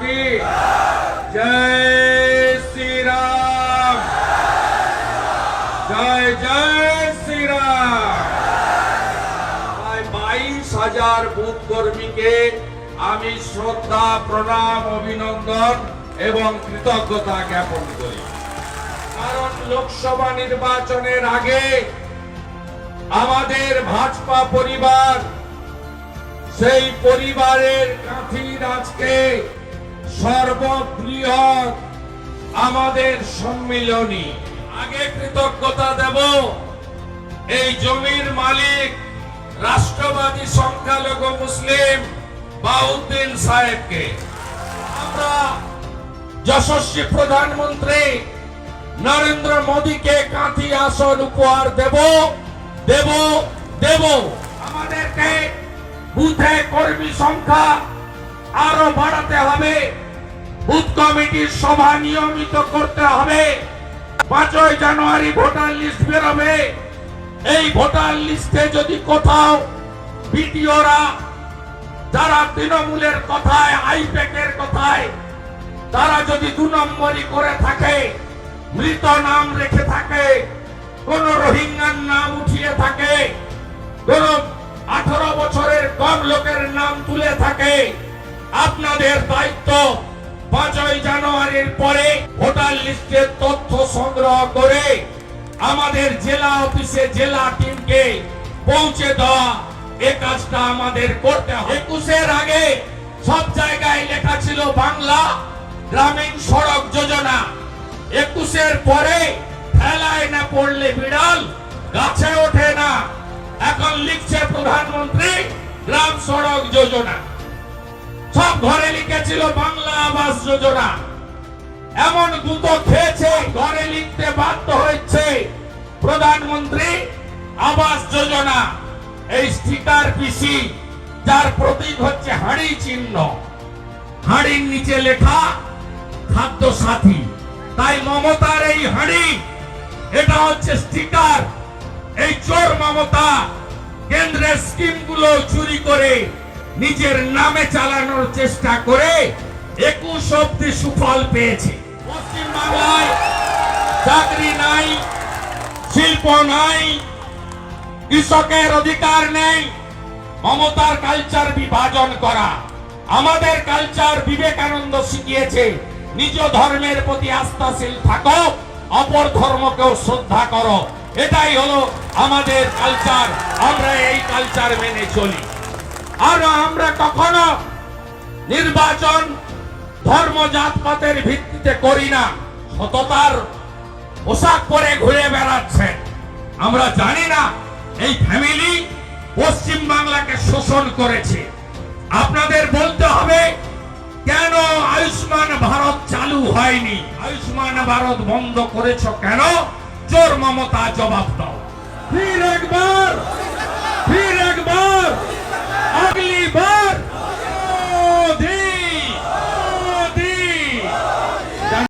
की जय श्री राम জয় জয় শ্রীরাম প্রায় বাইশ হাজার বুথ কর্মীকে আমি শ্রদ্ধা প্রণাম অভিনন্দন এবং কৃতজ্ঞতা জ্ঞাপন করি কারণ লোকসভা নির্বাচনের আগে আমাদের ভাজপা পরিবার সেই পরিবারের কাঠির আজকে সর্ববৃহৎ আমাদের সম্মিলনী। আগে কৃতজ্ঞতা দেব, এই জমির মালিক রাষ্ট্রবাদী সংখ্যালঘু মুসলিম বাউদ্দিন সাহেবকে। আমরা যশস্বী প্রধানমন্ত্রী নরেন্দ্র মোদীকে কাঁথি আসন উপহার দেব দেব দেব। আমাদেরকে বুথে কর্মী সংখ্যা আরও বাড়াতে হবে। বুথ কমিটির সভা নিয়মিত করতে হবে। পাঁচই জানুয়ারি ভোটার লিস্ট বেরোবে। এই ভোটার লিস্টে যদি কোথাও বিডিওরা যারা তৃণমূলের কথায়, আইপ্যাকের কথায়, তারা যদি দু নম্বরই করে থাকে, মৃত নাম রেখে থাকে, কোন রোহিঙ্গার নাম উঠিয়ে থাকে, কোন আঠারো বছরের কম লোকের নাম তুলে থাকে আপনাদের দায়িত্ব পাঁচই জানুয়ারির পরে ভোটার লিস্টের তথ্য সংগ্রহ করে আমাদের জেলা অফিসে জেলা টিমকে পৌঁছে দেওয়া। এ কাজটা আমাদের করতে হবে। একুশের আগে সব জায়গায় লেখা ছিল বাংলা গ্রামীণ সড়ক যোজনা। একুশের পরে ঠেলায় না পড়লে বিড়াল, গাছে ওঠে না। এখন লিখছে প্রধানমন্ত্রী গ্রাম সড়ক যোজনা। সব ঘরে লিখেছিল বাংলা আবাস যোজনা। এমন গুতো খেয়েছে, ঘরে লিখতে বাধ্য হয়েছে প্রধানমন্ত্রী আবাস যোজনা। এই স্টিকার পিসি, যার প্রতীক হচ্ছে হাড়ি চিহ্ন। হাড়ির নিচে লেখা, খাদ্য সাথী। তাই মমতার এই হাড়ি, এটা হচ্ছে স্টিকার। এই চোর মমতা কেন্দ্রের স্কিমগুলো চুরি করে নিজের নামে চালানোর চেষ্টা করে একুশ অব্দি সুফল পেয়েছে। পশ্চিম বাংলায় চাকরি নাই, শিল্প নাই, কৃষকের অধিকার নেই, মমতার কালচার বিভাজন করা। আমাদের কালচার বিবেকানন্দ শিখিয়েছে, নিজ ধর্মের প্রতি আস্থাশীল থাকো, অপর ধর্মকেও শ্রদ্ধা করো। এটাই হলো আমাদের কালচার আমরা এই কালচার মেনে চলি। আর আমরা কখনো নির্বাচন ধর্ম জাতপাতের ভিত্তিতে করি না। সততার পোশাক পরে ঘুরে বেড়াচ্ছেন আমরা জানি না, এই ফ্যামিলি পশ্চিম বাংলাকে শোষণ করেছে। আপনাদের বলতে হবে, কেন আয়ুষ্মান ভারত চালু হয়নি? আয়ুষ্মান ভারত বন্ধ করেছ কেন? চোর মমতা জবাব দাও। ফির একবার।